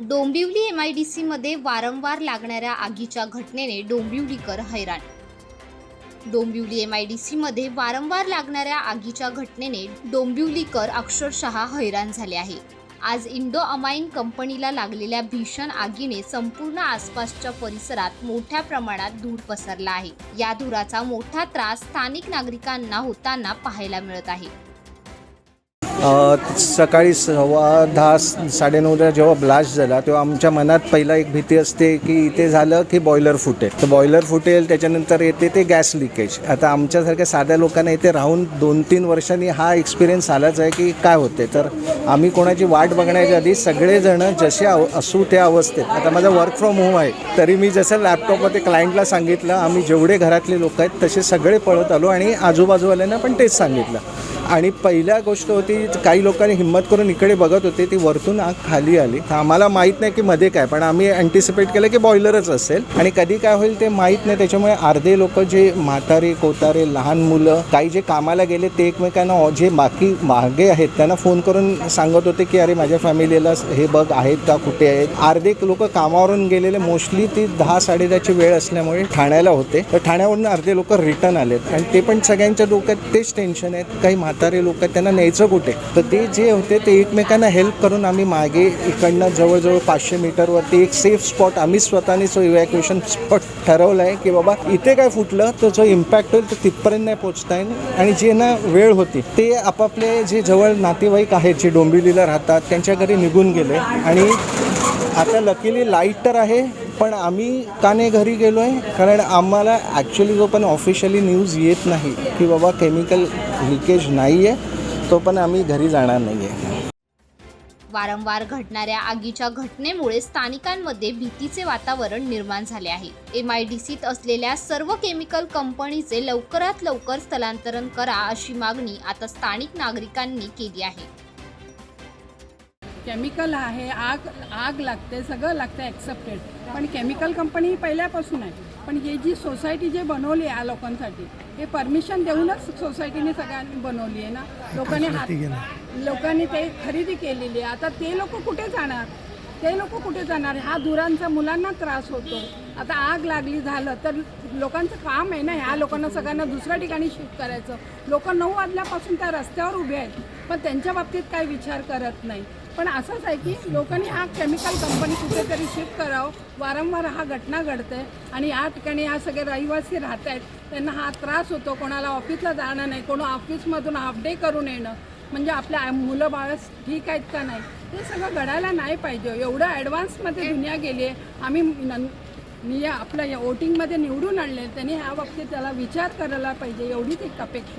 Dombivli M I D सीमध्ये वारंवार लागणाऱ्या आगीच्या घटनेने डोंबिवलीकर हैराण. डोंबिवली एम आय डी सीमध्ये वारंवार लागणाऱ्या आगीच्या घटनेने डोंबिवलीकर अक्षरशः हैराण झाले आहे. आज इंडो अमाइन कंपनीला लागलेल्या भीषण आगीने संपूर्ण आसपासच्या परिसरात मोठ्या प्रमाणात धूर पसरला आहे. या धुराचा मोठा त्रास स्थानिक नागरिकांना होताना पाहायला मिळत आहे. सकाळी सव्वा दहा साडेनऊला जेव्हा ब्लास्ट झाला तेव्हा आमच्या मनात पहिला एक भीती असते की इथे झालं की बॉयलर फुटेल. तर बॉयलर फुटेल त्याच्यानंतर येते ते गॅस लिकेज आता आमच्यासारख्या साध्या लोकांना इथे राहून दोन तीन वर्षांनी हा एक्सपिरियन्स आलाच आहे की काय होते. तर आम्ही कोणाची वाट बघण्याच्या आधी सगळेजण जसे अव असू त्या अवस्थेत. आता माझा वर्क फ्रॉम होम आहे. तरी मी जसं लॅपटॉपमध्ये क्लायंटला सांगितलं आम्ही जेवढे घरातले लोक आहेत तसे सगळे पळत आलो आणि आजूबाजूवाल्यांना पण तेच सांगितलं. आणि पहिल्या गोष्ट होती काही लोकांनी हिंमत करून इकडे बघत होते ती वरतून आग खाली आली. आम्हाला माहीत नाही की मध्ये काय पण आम्ही अँटिसिपेट केलं की बॉयलरच असेल. आणि कधी काय होईल ते माहीत नाही त्याच्यामुळे अर्धे लोक जे म्हातारे कोतारे लहान मुलं काही जे कामाला गेले ते एकमेकांना जे बाकी मागे आहेत त्यांना फोन करून सांगत होते की अरे माझ्या फॅमिलीला हे बघ आहेत का कुठे आहेत? अर्धे लोक कामावरून गेलेले मोस्टली ती दहा साडेदहाची वेळ असल्यामुळे ठाण्याला होते. तर ठाण्यावरून अर्धे लोक रिटर्न आलेत. आणि ते पण सगळ्यांच्या डोक्यात तेच टेन्शन आहेत काही म्हातारे लोक आहेत त्यांना न्यायचं कुठे? तर ते जे होते ते एकमेकांना हेल्प करून आम्ही मागे इकडनं जवळजवळ पाचशे मीटरवरती एक सेफ स्पॉट आम्ही स्वतःने जो इव्हॅक्युएशन स्पॉट ठरवला आहे की बाबा इथे काय फुटलं तर जो इम्पॅक्ट होईल तर तिथपर्यंत नाही पोचता येईल. आणि जे ना वेळ होती ते आपापले जे जवळ नातेवाईक आहेत जे डोंबिवलीला राहतात त्यांच्या घरी निघून गेले. आणि आता लकीली लाइट तर आहे पण आम्ही काने घरी गेलो आहे कारण आम्हाला ॲक्च्युली जो पण ऑफिशियली न्यूज येत नाही की बाबा केमिकल लिकेज नाही आहे तो पण आम्ही घरी जाणार नाही आहे वारंवार घडणाऱ्या आगीच्या घटनेमुळे स्थानिकांमध्ये भीतीचे वातावरण निर्माण झाले आहे. एम आय डी सीत असलेल्या सर्व केमिकल कंपनीचे लवकरात लवकर स्थलांतरण करा अशी मागणी आता स्थानिक नागरिकांनी केली आहे. केमिकल आहे आग आग लागते सगळं लागतं ॲक्सेप्टेड पण केमिकल कंपनी ही पहिल्यापासून आहे. पण ही जी सोसायटी जे बनवली आहे या लोकांसाठी हे परमिशन देऊनच सोसायटीने सगळ्यांनी बनवली आहे ना. लोकांनी हात लोकांनी ते खरेदी केलेली आहे. आता ते लोक कुठे जाणार? ते लोक कुठे जाणार? ह्या धुरांचा मुलांना त्रास होतो. आता आग लागली झालं तर लोकांचं काम आहे ना ह्या लोकांना सगळ्यांना दुसऱ्या ठिकाणी शिफ्ट करायचं. लोक नऊ वाजल्यापासून त्या रस्त्यावर उभे आहेत. पण त्यांच्या बाबतीत काही विचार करत नाही. पण असंच आहे की लोकांनी हा केमिकल कंपनी कुठेतरी शिफ्ट करावं. वारंवार हा घटना घडते आणि या ठिकाणी हा सगळे रहिवासी राहत आहेत त्यांना हा त्रास होतो कोणाला ऑफिसला जाणं नाही कोण ऑफिसमधून हाफ डे करून येणं. म्हणजे आपल्या मुलं बाळ ठीक आहेत का नाही? हे सगळं घडायला नाही पाहिजे. एवढं ॲडव्हान्समध्ये दुनिया गेली आहे. आम्ही नं नि आपल्या या वोटिंगमध्ये निवडून आणले. त्यांनी ह्या बाबतीत त्याला विचार करायला पाहिजे. एवढीच एक अपेक्षा